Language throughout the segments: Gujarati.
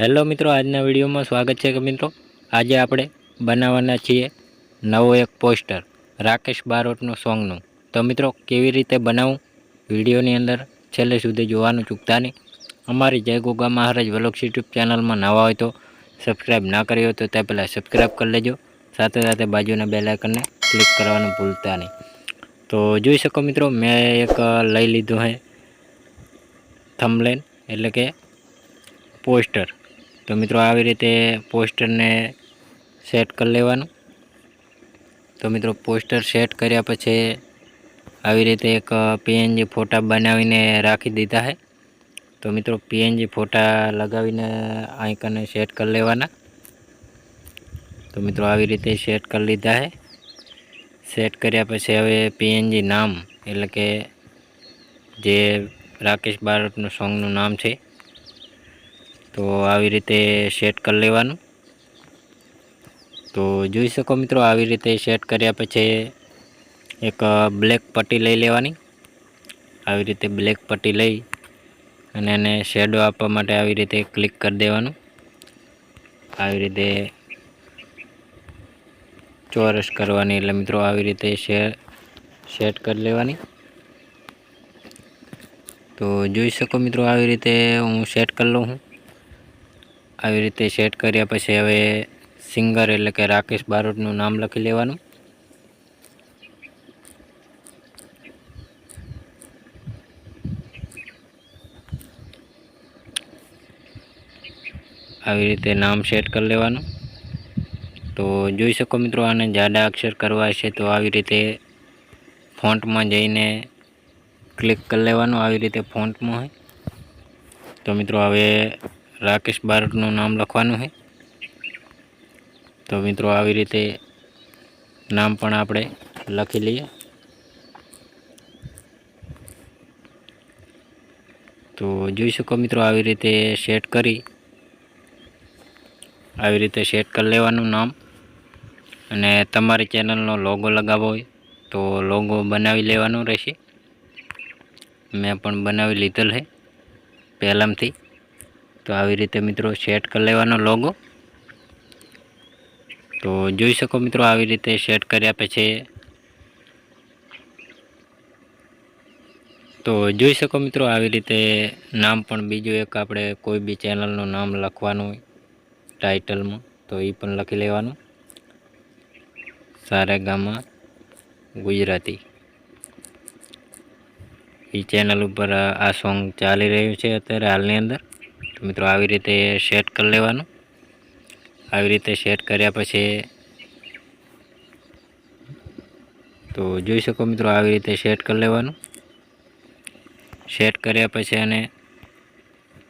હેલો મિત્રો, આજના વિડીયોમાં સ્વાગત છે કે મિત્રો. આજે આપણે બનાવવાના છીએ નવો એક પોસ્ટર, રાકેશ બારોટનું સોંગનું. તો મિત્રો, કેવી રીતે બનાવવું વિડીયોની અંદર છેલ્લે સુધી જોવાનું ચૂકતા નહીં. અમારી જય ગોગા મહારાજ વલોક્સ યુટ્યુબ ચેનલમાં નવા હોય તો સબસ્ક્રાઈબ ના કરી હોય તો તે પહેલાં સબસ્ક્રાઈબ કરી લેજો. સાથે સાથે બાજુના બેલ આઇકનને ક્લિક કરવાનું ભૂલતા નહીં. તો જોઈ શકો મિત્રો, મેં એક લઈ લીધું છે થમલેન એટલે કે પોસ્ટર. તો મિત્રો આવી રીતે પોસ્ટરને સેટ કરી લેવાનું. તો મિત્રો પોસ્ટર સેટ કર્યા પછી આવી રીતે એક પીએનજી ફોટા બનાવીને રાખી દીધા છે. તો મિત્રો પીએનજી ફોટા લગાવીને આઈકને સેટ કરી લેવાના. તો મિત્રો આવી રીતે સેટ કરી લીધા છે. સેટ કર્યા પછી હવે પીએનજી નામ એટલે કે જે રાકેશ બારોટનું સોંગનું નામ છે. તો આવી રીતે સેટ કરી લેવાનું. તો જોઈ શકો મિત્રો, આવી રીતે સેટ કર્યા પછી એક બ્લેક પટ્ટી લઈ લેવાની. આવી રીતે બ્લેક પટ્ટી લઈ અને એને શેડો આપવા માટે આવી રીતે ક્લિક કરી દેવાનું. આવી રીતે ચોરસ કરવાની એટલે મિત્રો આવી રીતે સેટ કરી લેવાની. તો જોઈ શકો મિત્રો, આવી રીતે હું સેટ કરી લઉં હું આવી રીતે સેટ કર્યા પછી હવે સિંગર એટલે કે રાકેશ બારોટનું નામ લખી લેવાનું. આવી રીતે નામ સેટ કરી લેવાનું. તો જોઈ શકો મિત્રો આને જાડા અક્ષર કરવા છે તો આવી રીતે ફોન્ટમાં જઈને ક્લિક કરી લેવાનું. આવી રીતે ફોન્ટમાં હોય. તો મિત્રો હવે રાકેશ બારડનું નામ લખવાનું છે. તો મિત્રો આવી રીતે નામ પણ આપણે લખી લઈએ. તો જોઈ શકો મિત્રો આવી રીતે સેટ કરી. આવી રીતે સેટ કરી લેવાનું નામ. અને તમારી ચેનલનો લોગો લગાવવો હોય તો લોગો બનાવી લેવાનો રહેશે. મેં પણ બનાવી લીધેલ છે. પહેલાંથી તો આવી રીતે મિત્રો સેટ કરી લેવાનો લોગો તો જોઈ શકો મિત્રો આવી રીતે સેટ કર્યા પછી. તો જોઈ શકો મિત્રો આવી રીતે નામ પણ બીજું એક આપણે કોઈ બી ચેનલનું નામ લખવાનું ટાઇટલમાં તો એ પણ લખી લેવાનું. સારા ગામમાં ગુજરાતી. એ ચેનલ ઉપર આ સોંગ ચાલી રહ્યું છે અત્યારે હાલની અંદર. તો મિત્રો આવી રીતે સેટ કરી લેવાનું. આવી રીતે સેટ કર્યા પછી તો જોઈ શકો મિત્રો આવી રીતે સેટ કરી લેવાનું. સેટ કર્યા પછી અને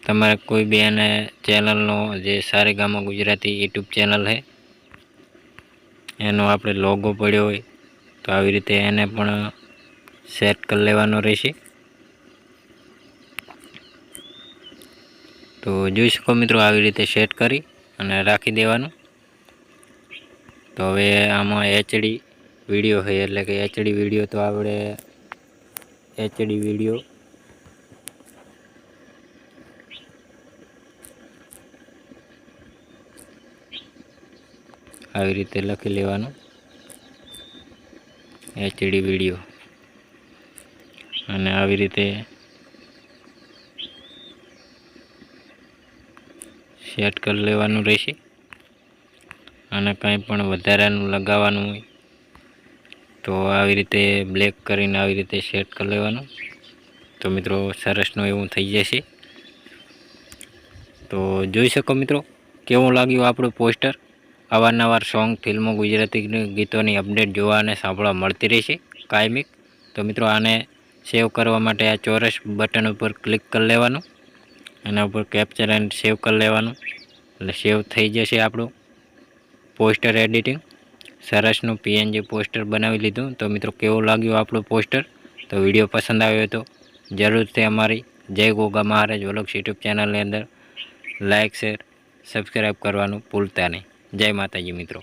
તમારે કોઈ બી એને ચેનલનો જે સારેગામા ગુજરાતી યુટ્યુબ ચેનલ છે, એનો આપણે લોગો પડ્યો હોય તો આવી રીતે એને પણ સેટ કરી લેવાનો રહેશે. તો જોઈ શકો મિત્રો આવી રીતે સેટ કરી અને રાખી દેવાનું. તો હવે આમાં એચડી વીડિયો હોય એટલે કે એચડી વીડિયો તો આપણે એચડી વીડિયો આવી રીતે લખી લેવાનું. એચડી વીડિયો અને આવી રીતે સેટ કરી લેવાનું રહેશે. અને કંઈ પણ વધારાનું લગાવવાનું હોય, તો આવી રીતે બ્લેક કરીને આવી રીતે સેટ કરી લેવાનું. તો મિત્રો, સરસનું એવું થઈ જશે. તો જોઈ શકો મિત્રો, કેવું લાગ્યું આપણું પોસ્ટર અવારનવાર સોંગ ફિલ્મો ગુજરાતી ગીતોની અપડેટ જોવા અને સાંભળવા મળતી રહેશે કાયમિક. તો મિત્રો, આને સેવ કરવા માટે આ ચોરસ બટન ઉપર ક્લિક કરી લેવાનું. એના ઉપર કેપ્ચર એન્ડ સેવ કરી લેવાનું. એટલે સેવ થઈ જશે આપણું પોસ્ટર એડિટિંગ સરસનું પીએનજી પોસ્ટર બનાવી લીધું. તો મિત્રો કેવું લાગ્યું આપણું પોસ્ટર તો વીડિયો પસંદ આવ્યો તો જરૂરથી અમારી જય ગોગા મહારાજ વલોક્સ યુટ્યુબ ચેનલની અંદર લાઇક શેર સબસ્ક્રાઈબ કરવાનું ભૂલતા નહીં. જય માતાજી મિત્રો.